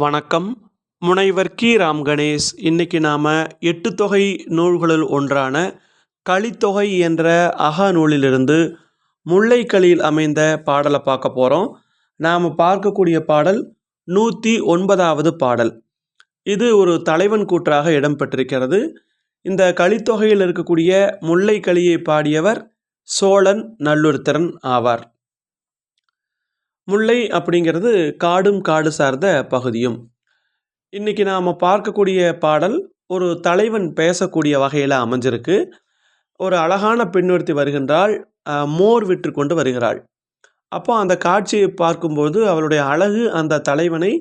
வணக்கம். முனைவர் கி. ராம் கணேஷ். இன்னைக்கு நாம் எட்டு தொகை நூல்களுள் ஒன்றான களித்தொகை என்ற அகநூலிலிருந்து முல்லைக்களியில் அமைந்த பாடலை பார்க்க போகிறோம் நாம் பார்க்கக்கூடிய பாடல் நூற்றி ஒன்பதாவது பாடல். இது ஒரு தலைவன் கூற்றாக இடம்பெற்றிருக்கிறது இந்த களித்தொகையில் இருக்கக்கூடிய முல்லைக்களியை பாடியவர் சோழன் நல்லுருத்திரன் ஆவார். முல்லை அப்படிங்கிறது காடும் காடு சார்ந்த பகுதியும். இன்னைக்கு நாம் பார்க்கக்கூடிய பாடல் ஒரு தலைவன் பேசக்கூடிய வகையில் அமைஞ்சிருக்கு. ஒரு அழகான பெண்ணொருத்தி வருகின்றாள் மோர் விற்று கொண்டு வருகிறாள். அப்போ அந்த காட்சியை பார்க்கும்போது அவளுடைய அழகு அந்த தலைவனை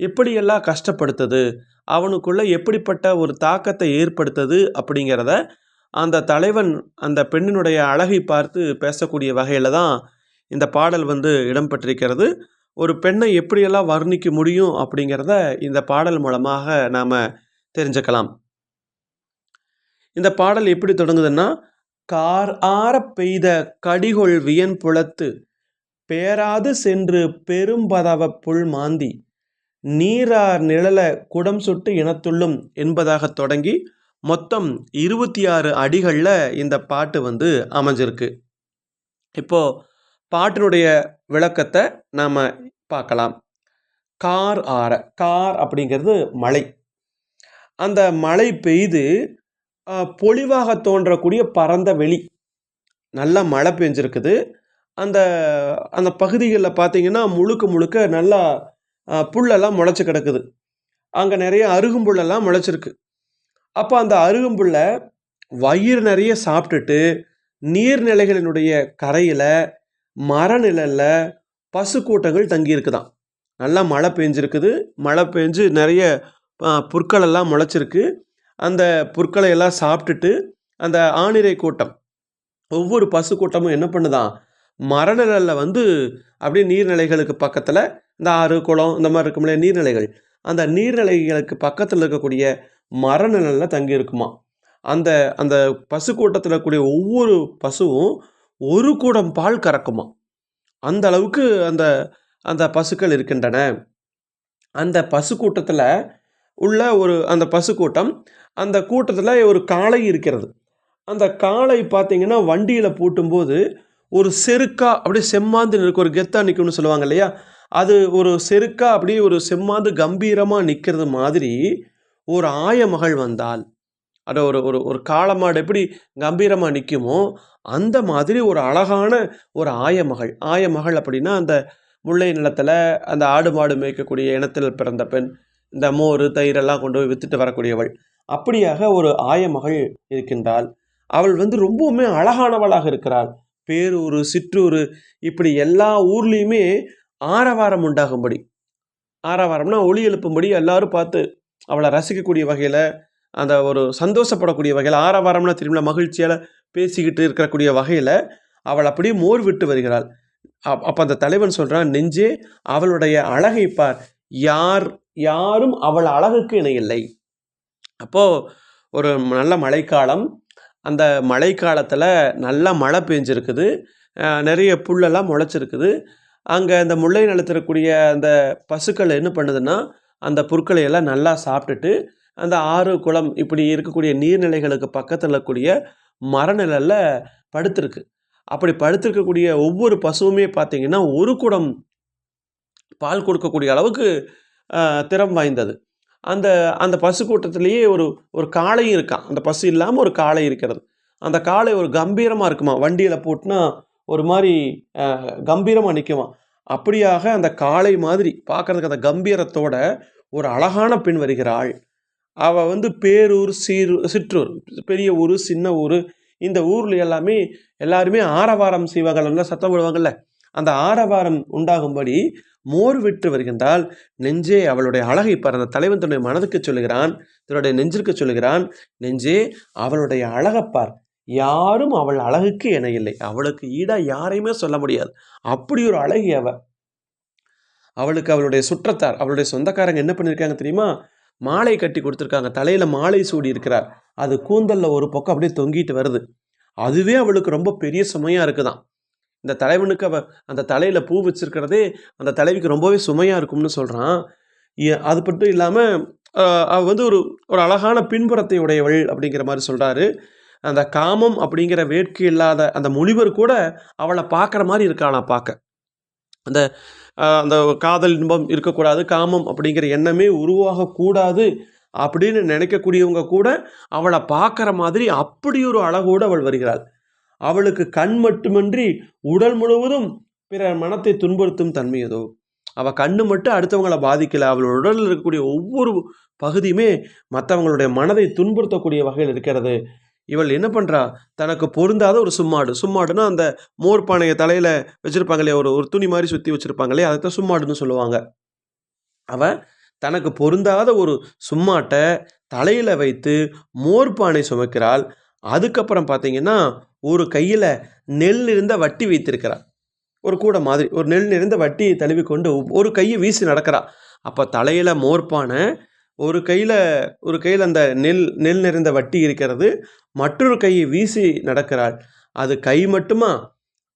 எப்படியெல்லாம் கஷ்டப்படுத்துது அவனுக்குள்ள எப்படிப்பட்ட ஒரு தாக்கத்தை ஏற்படுத்துது அப்படிங்கிறத அந்த தலைவன் அந்த பெண்ணினுடைய அழகை பார்த்து பேசக்கூடிய வகையில் தான் இந்த பாடல் வந்து இடம்பெற்றிருக்கிறது. ஒரு பெண்ணை எப்படியெல்லாம் வர்ணிக்க முடியும் அப்படிங்கிறத இந்த பாடல் மூலமாக நாம் தெரிஞ்சுக்கலாம். இந்த பாடல் எப்படி தொடங்குதுன்னா கார் ஆற பெய்த கடிகொள் வியன் புலத்து பேராது சென்று பெரும்பதவ புல் மாந்தி நீரார் நிழல குடம் சுட்டு இனத்துள்ளும் என்பதாக தொடங்கி மொத்தம் இருபத்தி ஆறு அடிகளில் இந்த பாட்டு வந்து அமைஞ்சிருக்கு. இப்போது பாட்டினுடைய விளக்கத்தை நாம் பார்க்கலாம். கார் ஆற கார் அப்படிங்கிறது மழை அந்த மழை பெய்து பொழிவாக தோன்றக்கூடிய பரந்த வெளி. நல்லா மழை பெஞ்சிருக்குது. அந்த அந்த பகுதிகளில் பார்த்தீங்கன்னா முழுக்க முழுக்க நல்லா புல்லெல்லாம் முளைச்சி கிடக்குது. அங்கே நிறைய அருகும்புல்லெல்லாம் முளைச்சிருக்கு. அப்போ அந்த அருகும்புல்லை வயிறு நிறைய சாப்பிட்டுட்டு நீர்நிலைகளினுடைய கரையில் மரநிழல்ல பசு கூட்டங்கள் தங்கி இருக்குதாம் நல்லா மழை பெஞ்சிருக்குது. மழை பெஞ்சு நிறைய புற்கள் எல்லாம் முளைச்சிருக்கு. அந்த புற்களை எல்லாம் சாப்பிட்டுட்டு அந்த ஆணிரை கூட்டம். ஒவ்வொரு பசு கூட்டமும் என்ன பண்ணுதான் மரநிழல்ல வந்து அப்படியே நீர்நிலைகளுக்கு பக்கத்தில் இந்த ஆறு குளம் இந்த மாதிரி இருக்கும்ல நீர்நிலைகள். அந்த நீர்நிலைகளுக்கு பக்கத்தில் இருக்கக்கூடிய மரநிழல்ல தங்கியிருக்குமா அந்த அந்த பசு கூட்டத்தில் கூடிய ஒவ்வொரு பசுவும் ஒரு கூடம் பால் கறக்குமா? அந்த அளவுக்கு அந்த அந்த பசுக்கள் இருக்கின்றன. அந்த பசு கூட்டத்தில் உள்ள ஒரு அந்த பசு கூட்டம் அந்த கூட்டத்தில் ஒரு காளை இருக்கிறது. அந்த காளை பார்த்தீங்கன்னா வண்டியில் பூட்டும்போது ஒரு செருக்கா அப்படியே செம்மாந்து நிற்கும் ஒரு கெத்தாக நிற்கும்னு சொல்லுவாங்க இல்லையா? அது ஒரு செருக்கா அப்படியே ஒரு செம்மாந்து கம்பீரமாக நிற்கிறது மாதிரி ஒரு ஆயமகள் வந்தால் அது ஒரு ஒரு ஒரு காளமாடு எப்படி கம்பீரமாக நிற்குமோ அந்த மாதிரி ஒரு அழகான ஒரு ஆயமகள் ஆயமகள் அப்படின்னா அந்த முல்லை நிலத்தில் அந்த ஆடு மாடு மேய்க்கக்கூடிய இனத்தில் பிறந்த பெண் இந்த மோர் தயிரெல்லாம் கொண்டு போய் வித்துட்டு வரக்கூடியவள். அப்படியாக ஒரு ஆயமகள் இருக்கின்றாள். அவள் வந்து ரொம்பவுமே அழகானவளாக இருக்கிறாள். பேரூர் சிற்றூர் இப்படி எல்லா ஊர்லேயுமே ஆரவாரம் உண்டாகும்படி. ஆரவாரம்னா ஒளி எழுப்பும்படி எல்லாரும் பார்த்து அவளை ரசிக்கக்கூடிய வகையில் அந்த ஒரு சந்தோஷப்படக்கூடிய வகையில் ஆரவாரம்னா திரும்ப மகிழ்ச்சியால் பேசிக்கிட்டு இருக்கக்கூடிய வகையில் அவள் அப்படியே மோர் விட்டு வருகிறாள். அப் அப்போ அந்த தலைவன் சொல்கிறான் நெஞ்சே அவளுடைய அழகை பார். யார் யாரும் அவள் அழகுக்கு இணையில்லை. அப்போது ஒரு நல்ல மழைக்காலம். அந்த மழைக்காலத்தில் நல்லா மழை பெஞ்சிருக்குது. நிறைய புல்லெல்லாம் முளைச்சிருக்குது. அங்கே அந்த முல்லை நிலத்திற்கக்கூடிய அந்த பசுக்கள் என்ன பண்ணுதுன்னா அந்த புற்களை எல்லாம் நல்லா சாப்பிட்டுட்டு அந்த ஆறு குளம் இப்படி இருக்கக்கூடிய நீர்நிலைகளுக்கு பக்கத்தில் இருக்கக்கூடிய மரநிழல்ல படுத்திருக்கு. அப்படி படுத்திருக்கக்கூடிய ஒவ்வொரு பசுவுமே பார்த்தீங்கன்னா ஒரு குடம் பால் கொடுக்கக்கூடிய அளவுக்கு திறம் வாய்ந்தது. அந்த அந்த பசு கூட்டத்திலேயே ஒரு ஒரு காளையும் இருக்கான். அந்த பசு இல்லாமல் ஒரு காளை இருக்கிறது. அந்த காளை ஒரு கம்பீரமாக இருக்குமா? வண்டியில் போட்டுனா ஒரு மாதிரி கம்பீரமாக நிற்குமா அப்படியாக அந்த காளை மாதிரி பார்க்கறதுக்கு அந்த கம்பீரத்தோட ஒரு அழகான பெண் வருகிறாள். அவள் வந்து பேரூர் சீர் சிற்றூர் பெரிய ஊர் சின்ன ஊர் இந்த ஊரில் எல்லாமே எல்லாருமே ஆரவாரம் செய்வாங்க சத்தம் விடுவாங்கல்ல அந்த ஆரவாரம் உண்டாகும்படி மோர் விற்று வருகின்றால் நெஞ்சே அவளுடைய அழகை பார் அந்த தலைவன் தன்னுடைய மனதுக்கு சொல்லுகிறான் தன்னுடைய நெஞ்சிற்கு சொல்லுகிறான் நெஞ்சே அவளுடைய அழகப்பார் யாரும் அவள் அழகுக்கு என இல்லை. அவளுக்கு ஈடாக யாரையுமே சொல்ல முடியாது. அப்படி ஒரு அழகி அவள் அவளுக்கு அவளுடைய சுற்றத்தார் அவளுடைய சொந்தக்காரங்க என்ன பண்ணியிருக்காங்க தெரியுமா? மாலை கட்டி கொடுத்துருக்காங்க. தலையில் மாலை சூடி இருக்கிறார். அது கூந்தலில் ஒரு பக்கம் அப்படியே தொங்கிட்டு வருது. அதுவே அவளுக்கு ரொம்ப பெரிய சுமையாக இருக்குதான். இந்த தலைவனுக்கு அவ அந்த தலையில் பூ வச்சிருக்கிறதே அந்த தலைவிக்கு ரொம்பவே சுமையாக இருக்கும்னு சொல்கிறான் அது மட்டும் இல்லாமல் அவள் அவ வந்து ஒரு ஒரு அழகான பின்புறத்தை உடையவள் அப்படிங்கிற மாதிரி சொல்கிறாரு அந்த காமம் அப்படிங்கிற வேட்கை இல்லாத அந்த முனிவர் கூட அவளை பார்க்குற மாதிரி இருக்காளாம் பார்க்க. அந்த அந்த காதல் இன்பம் இருக்கக்கூடாது. காமம் அப்படிங்கிற எண்ணமே உருவாகக்கூடாது அப்படின்னு நினைக்கக்கூடியவங்க கூட அவளை பார்க்குற மாதிரி அப்படி ஒரு அழகோடு அவள் வருகிறாள். அவளுக்கு கண் மட்டுமின்றி உடல் முழுவதும் பிறர் மனத்தை துன்புறுத்தும் தன்மையதோ! அவள் கண்ணு மட்டும் அடுத்தவங்கள பாதிக்கலை அவள் உடலில் இருக்கக்கூடிய ஒவ்வொரு பகுதியுமே மற்றவங்களுடைய மனதை துன்புறுத்தக்கூடிய வகையில் இருக்கிறது. இவள் என்ன பண்ணுறா தனக்கு பொருந்தாத ஒரு சும்மாடு. சும்மாடுன்னா அந்த மோர் பானையை தலையில் வச்சுருப்பாங்களே இல்லையா? ஒரு ஒரு துணி மாதிரி சுற்றி வச்சுருப்பாங்களே அதை தான் சும்மாடுன்னு சொல்லுவாங்க. அவள் தனக்கு பொருந்தாத ஒரு சும்மாட்டை தலையில் வைத்து மோர் பானை சுமைக்கிறாள் அதுக்கப்புறம் பார்த்தீங்கன்னா, ஒரு கையில் நெல் நிறைந்த வட்டி வைத்திருக்கிறாள். ஒரு கூடை மாதிரி. ஒரு நெல் நிறைந்த வட்டியை தழுவிக்கொண்டு ஒரு கையை வீசி நடக்கிறா. அப்போ தலையில் மோர் பானை, ஒரு கையில் ஒரு கையில் அந்த நெல் நெல் நிறைந்த வட்டி இருக்கிறது. மற்றொரு கையை வீசி நடக்கிறாள். அது கை மட்டுமா?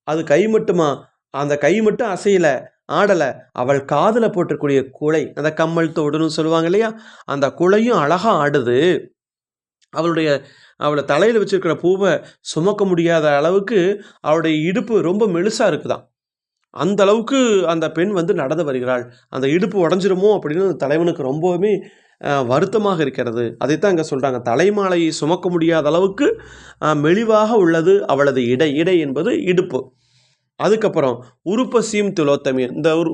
அது கை மட்டுமா? அந்த கை மட்டும் அசையலை ஆடல. அவள் காதில் போட்டிருக்கூடிய குழை, அந்த கம்மல் தோடுன்னு சொல்லுவாங்க இல்லையா? அந்த குழையும் அழகாக ஆடுது. அவளுடைய அவளை தலையில் வச்சுருக்கிற பூவை சுமக்க முடியாத அளவுக்கு அவளுடைய இடுப்பு ரொம்ப மெலுசாக இருக்குதான் அந்த அளவுக்கு அந்த பெண் வந்து நடந்து வருகிறாள். அந்த இடுப்பு உடஞ்சிருமோ அப்படின்னு அந்த தலைவனுக்கு ரொம்பவுமே வருத்தமாக இருக்கிறது. அதைத்தான் அங்கே சொல்கிறாங்க தலைமாலையை சுமக்க முடியாத அளவுக்கு மெலிவாக உள்ளது அவளது இடை. இடை என்பது இடுப்பு. அதுக்கப்புறம் உருப்பசியும் திலோத்தமி இந்த உர்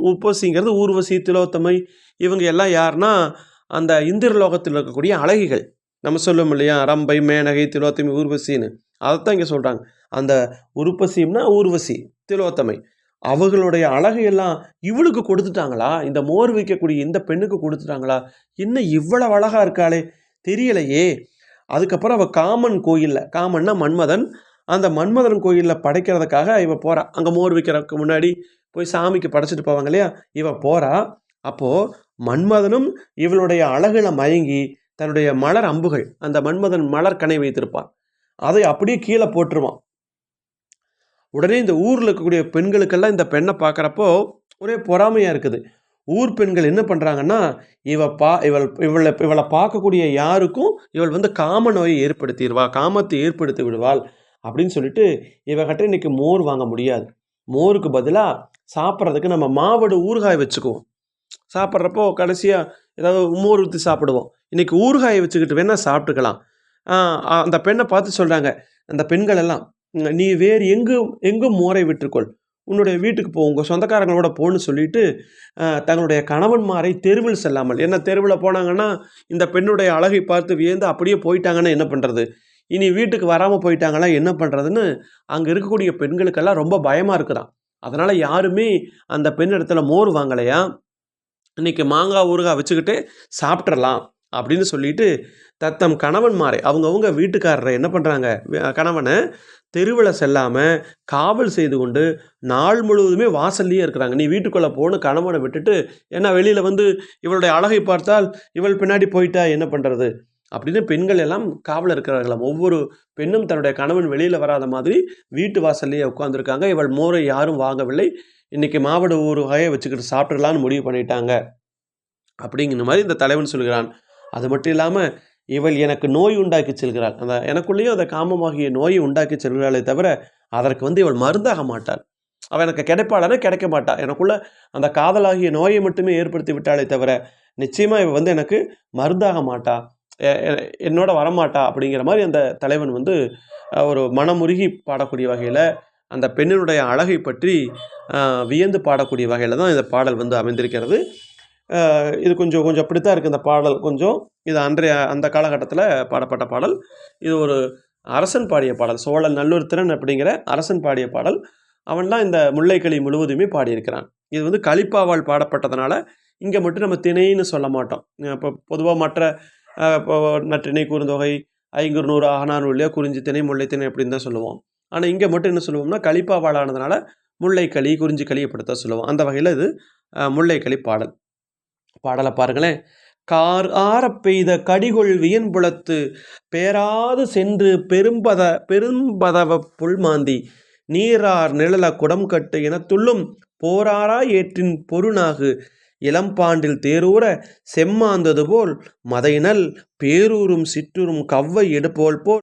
ஊர்வசி, திலோத்தமை இவங்க எல்லாம் யாருன்னா, அந்த இந்திரலோகத்தில் இருக்கக்கூடிய அழகிகள். நம்ம சொல்லும் இல்லையா? ரம்பை, மேனகை, திலோத்தமி ஊர்வசின்னு. அதைத்தான் இங்கே சொல்கிறாங்க அந்த உருப்பசியும்னா ஊர்வசி, திலோத்தமை. அவர்களுடைய அழகையெல்லாம் இவளுக்கு கொடுத்துட்டாங்களா? இந்த மோர் வைக்கக்கூடிய இந்த பெண்ணுக்கு கொடுத்துட்டாங்களா? என்ன இவ்வளவு அழகாக இருக்காளே! தெரியலையே! அதுக்கப்புறம் அவள் காமன் கோயிலில் காமன்னா மன்மதன். அந்த மன்மதன் கோயிலில் படைக்கிறதுக்காக இவள் போகிறா அங்கே மோர் வைக்கிறதுக்கு முன்னாடி போய் சாமிக்கு படைச்சிட்டு போவாங்க இல்லையா? இவள் போகிறா அப்போது மன்மதனும் இவளுடைய அழகில் மயங்கி, தன்னுடைய மலர் அம்புகள், அந்த மன்மதன் மலர் கனை வைத்திருப்பான். அதை அப்படியே கீழே போட்டுருவான். உடனே இந்த ஊரில் இருக்கக்கூடிய பெண்களுக்கெல்லாம் இந்த பெண்ணை பார்க்குறப்போ, ஒரே பொறாமையாக இருக்குது. ஊர் பெண்கள் என்ன பண்ணுறாங்கன்னா இவ பா இவள் இவளை இவளை பார்க்கக்கூடிய யாருக்கும் இவள் வந்து காம நோயை ஏற்படுத்திடுவா காமத்தை ஏற்படுத்தி விடுவாள். அப்படின்னு சொல்லிட்டு, இவகிட்ட இன்னைக்கு மோர் வாங்க முடியாது. மோருக்கு பதிலாக சாப்பிட்றதுக்கு நம்ம மாவடு ஊறுகாய் வச்சுக்குவோம். சாப்பிட்றப்போ கடைசியாக ஏதாவது மோர் ஊற்றி சாப்பிடுவோம். இன்றைக்கி ஊறுகாயை வச்சுக்கிட்டு வேணால் சாப்பிட்டுக்கலாம். அந்த பெண்ணை பார்த்து சொல்கிறாங்க அந்த பெண்கள் எல்லாம், "நீ வேறு எங்கும் எங்கும் மோரை விற்றுக்கொள். உன்னுடைய வீட்டுக்கு போ. உங்கள் சொந்தக்காரங்களோட போன்னு" சொல்லிட்டு, தங்களுடைய கணவன்மாரை தெருவில் செல்லாமல் ஏன்னா தெருவில் போனாங்கன்னா, இந்த பெண்ணுடைய அழகை பார்த்து வியந்து அப்படியே போயிட்டாங்கன்னா என்ன பண்ணுறது இனி வீட்டுக்கு வராமல் போயிட்டாங்கன்னா என்ன பண்ணுறதுன்னு அங்கே இருக்கக்கூடிய பெண்களுக்கெல்லாம் ரொம்ப பயமாக இருக்குதான் அதனால் யாருமே அந்த பெண் இடத்துல மோர் வாங்கலையா இன்னைக்கு மாங்காய் ஊறுகாய் வச்சுக்கிட்டு சாப்பிட்றலாம் அப்படின்னு சொல்லிட்டு, தத்தம் கணவன்மாரை அவங்கவுங்க வீட்டுக்காரரை என்ன பண்ணுறாங்க கணவனை தெருவில் செல்லாமல் காவல் செய்து கொண்டு, நாள் முழுவதுமே வாசல்லையே இருக்கிறாங்க. "நீ வீட்டுக்குள்ளே போகணும் கணவனை விட்டுட்டு, ஏன்னா வெளியில் வந்து இவளுடைய அழகை பார்த்தால், இவள் பின்னாடி போயிட்டா என்ன பண்ணுறது அப்படின்னு பெண்கள் எல்லாம் காவலில் இருக்கிறார்களாம். ஒவ்வொரு பெண்ணும் தன்னுடைய கணவன் வெளியில் வராத மாதிரி வீட்டு வாசல்லையே உட்காந்துருக்காங்க இவள் மோரை யாரும் வாங்கவில்லை. இன்னைக்கு மாவடு வகையை வச்சுக்கிட்டு சாப்பிட்றலான்னு முடிவு பண்ணிட்டாங்க. அப்படிங்கிற மாதிரி இந்த தலைவன் சொல்கிறான். அது மட்டும் இல்லாமல் இவள் எனக்கு நோய் உண்டாக்கி செல்கிறாள். அந்த எனக்குள்ளேயும் அந்த காமமாகிய நோயை உண்டாக்கி செல்கிறாளே தவிர, அதற்கு வந்து இவள் மருந்தாக மாட்டாள். அவள் எனக்கு கிடைப்பாளனா கிடைக்க மாட்டாள் எனக்குள்ள அந்த காதலாகிய நோயை மட்டுமே ஏற்படுத்தி விட்டாளே தவிர, நிச்சயமாக இவள் வந்து எனக்கு மருந்தாக மாட்டா. என்னோட வரமாட்டா அப்படிங்கிற மாதிரி அந்த தலைவன் வந்து ஒரு மனமுருகி பாடக்கூடிய வகையில் அந்த பெண்ணினுடைய அழகை பற்றி வியந்து பாடக்கூடிய வகையில் தான் இந்த பாடல் வந்து அமைந்திருக்கிறது. இது கொஞ்சம் கொஞ்சம் அப்படித்தான் இருக்குது இந்த பாடல் கொஞ்சம். இது அன்றைய அந்த காலகட்டத்தில் பாடப்பட்ட பாடல். இது ஒரு அரசன் பாடிய பாடல். சோழன் நல்லூர் திறன் அப்படிங்கிற அரசன் பாடிய பாடல். அவன்லாம் இந்த முல்லைக்களி முழுவதுமே பாடியிருக்கிறான். இது வந்து கலிப்பாவால் பாடப்பட்டதுனால இங்கே மட்டும் நம்ம திணைன்னு சொல்ல மாட்டோம். இப்போ பொதுவாக மற்ற இப்போ நற்றிணை, குறுந்தொகை, ஐங்குறுநூறு, அகநானூறு இல்லையா? குறிஞ்சி திணை, முல்லை திணை அப்படின்னு தான் சொல்லுவோம். ஆனால் இங்கே மட்டும் என்ன சொல்லுவோம்னா, கலிப்பாவால் ஆனதுனால முல்லைக்களி, குறிஞ்சிக்களி அப்படித்தான் சொல்லுவோம். அந்த வகையில் இது முல்லைக்களி பாடல். பாடலை பாருங்களேன். "கார் ஆற பெய்த கடிகொள் வியன்புலத்து பேராது சென்று பெரும்பத பெரும்பதவ புல்மாந்தி நீரார் நிழல குடம் கட்டு எனத்துள்ளும் போராரா ஏற்றின் பொருணாகு இளம்பாண்டில் தேரூர செம்மாந்தது போல் மதையினல் பேரூரும் சிற்றூரும் கவ்வை எடுப்போல் போல்